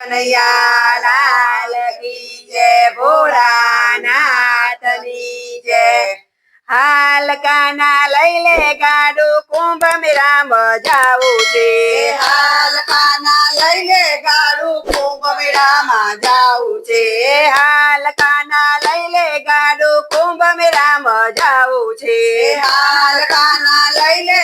કનૈયા લાલ કી જય ભોળાનાથની જય હાલ કાના લઈ લે ગાડું કુંભ મેરા જાવું છે. હાલ કાના લઈ લે ગાડું કુંભ મેરા જાવું છે. હાલ કાના લઈ લે ગાડું કુંભ મેરા જાવું છે. હાલ કાના લઈ લે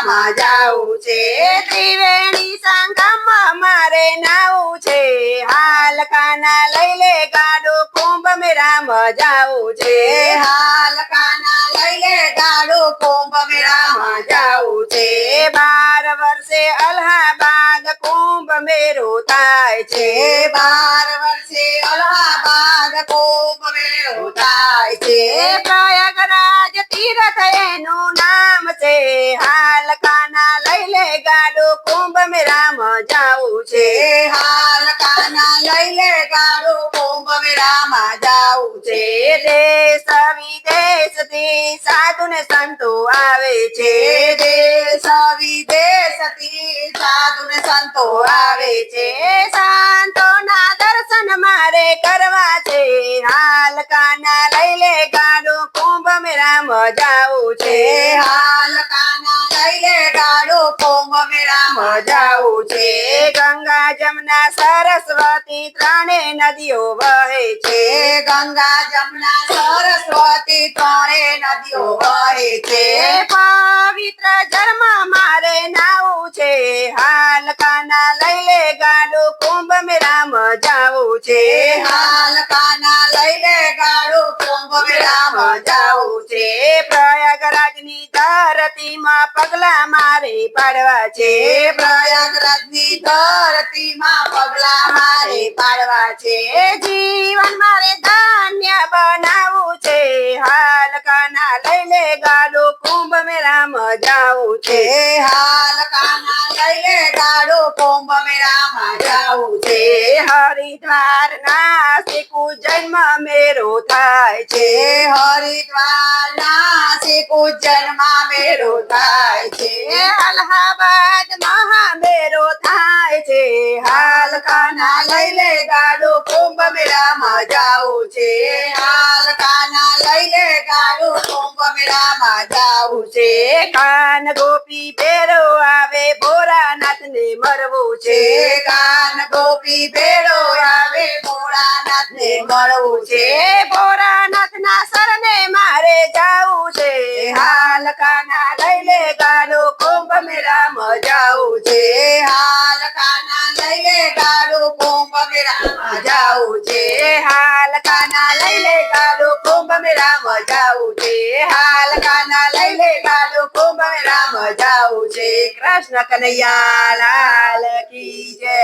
મેળામાં જાવું છે. ત્રિવેણી સંગમ મારે નાવું છે. હાલ કાના લઈ લે ગાડો, કુંભ મેળામાં જાવું છે. હાલ કાના લઈ લે ગાડો, કુંભ મેળામાં જાવું છે. બાર વર્ષે અલ્હાબાદ કુંભ મેરો થાય છે. બાર વર્ષે અલ્હાબાદ કુંભ મેરો થાય છે. પ્રયાગરાજ તીર્થ એનું નામ લઈ ગાડું કુંભ મેળામાં જાવું છે. હાલ કાના લઈ લે ગાડો કુંભ મેળામાં જાવું છે. દેશ વિદેશથી સાધુ ને સંતો આવે છે. દેશ વિદેશથી સાધુ ને સંતો આવે છે. સંતોના દર્શન મારે કરવા છે. હાલ કાના લઈ લે ગાડું કુંભ મેળામાં જાવું છે. ગંગા જમના સરસ્વતી ત્રણે નદીઓ વહે છે. ગંગા જમના સરસ્વતી ત્રણે નદીઓ વહે છે. પવિત્ર જન્મ મારે નાવું છે. હાલ કાના લઈ લે ગાડું કુંભ મેળામાં જાવું છે. હાલ કાના લઈ લે ગાડું કુંભ મેળામાં જાવું છે. પ્રયાગરાજની ધરતીમાં પગલા મારે પાડવા છે. પ્રયાગરાજની ધરતીમાં પગલા મારે પાડવા છે. જીવન મારે ધન્ય બનાવવું છે. હાલ કાના લઈ લે ગાડું કુંભ મેળામાં જાવું છે. હાલ કાના લઈ લે ગાડું કુંભ મેળામાં જાવું છે. હરિદ્વાર નાસિક જન્મ મેરો થાય છે. હરિદ્વાર નાસિક જન્મ મેળો થાય છે. અલ્હાબાદ મહામેરો થાય છે. હાલ કાના લઈ લે ગાડું કુંભ મેળામાં જાવું છે. હાલ કાના લઈ લે ગાડું કુંભ મેળામાં જાવું છે. કાન ગોપી ભેરો આવે ભોરાનાથ ને મરવું છે. કાન ગોપી ને મળવું છે. ભોરાનાથ ના શરણે મારે જાવું છે. હાલ કાના લઈ લે ગાડો કુંભ મેરા મજાવું છે. હાલ કાના લઈ લે ગાડું કુંભ મેરા મજાવું છે. હાલ કાના લઈ લે ગાડો કુંભ મેરા મજાવું છે. હાલ કાના લઈ લે ગાડો કુંભ મેરા મજાવું છે. કૃષ્ણ કનૈયા લાલ કી જય.